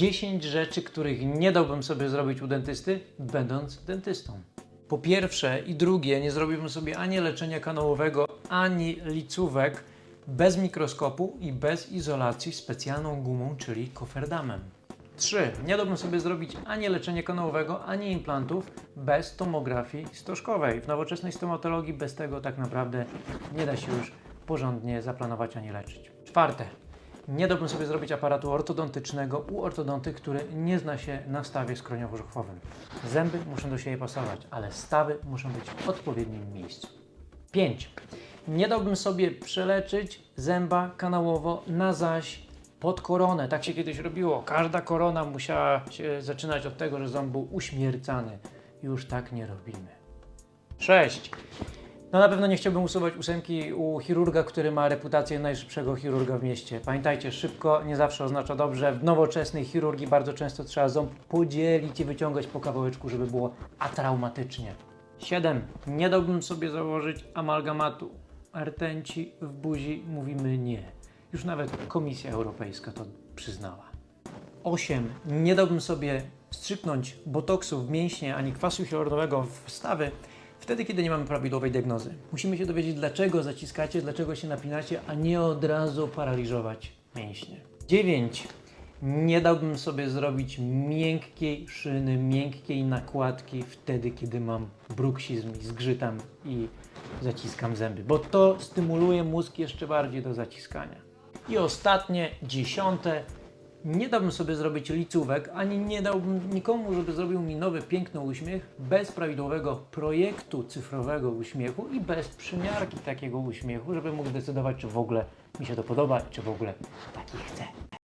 10 rzeczy, których nie dałbym sobie zrobić u dentysty, będąc dentystą. Po pierwsze i drugie, nie zrobiłbym sobie ani leczenia kanałowego, ani licówek bez mikroskopu i bez izolacji specjalną gumą, czyli koferdamem. 3. Nie dałbym sobie zrobić ani leczenia kanałowego, ani implantów bez tomografii stożkowej. W nowoczesnej stomatologii bez tego tak naprawdę nie da się już porządnie zaplanować ani leczyć. Czwarte. Nie dałbym sobie zrobić aparatu ortodontycznego u ortodonty, który nie zna się na stawie skroniowo-żuchwowym. Zęby muszą do siebie pasować, ale stawy muszą być w odpowiednim miejscu. 5. Nie dałbym sobie przeleczyć zęba kanałowo na zaś pod koronę. Tak się kiedyś robiło. Każda korona musiała się zaczynać od tego, że ząb był uśmiercany. Już tak nie robimy. 6. No na pewno nie chciałbym usuwać ósemki u chirurga, który ma reputację najszybszego chirurga w mieście. Pamiętajcie, szybko nie zawsze oznacza dobrze. W nowoczesnej chirurgii bardzo często trzeba ząb podzielić i wyciągać po kawałeczku, żeby było atraumatycznie. 7. Nie dałbym sobie założyć amalgamatu. Rtęci w buzi mówimy nie. Już nawet Komisja Europejska to przyznała. 8. Nie dałbym sobie wstrzyknąć botoksu w mięśnie ani kwasu hialuronowego w stawy wtedy, kiedy nie mamy prawidłowej diagnozy. Musimy się dowiedzieć, dlaczego zaciskacie, dlaczego się napinacie, a nie od razu paraliżować mięśnie. 9. Nie dałbym sobie zrobić miękkiej szyny, miękkiej nakładki wtedy, kiedy mam bruksizm i zgrzytam i zaciskam zęby, bo to stymuluje mózg jeszcze bardziej do zaciskania. I ostatnie, dziesiąte, nie dałbym sobie zrobić licówek, ani nie dałbym nikomu, żeby zrobił mi nowy, piękny uśmiech bez prawidłowego projektu cyfrowego uśmiechu i bez przymiarki takiego uśmiechu, żeby mógł zdecydować, czy w ogóle mi się to podoba, czy w ogóle taki chcę.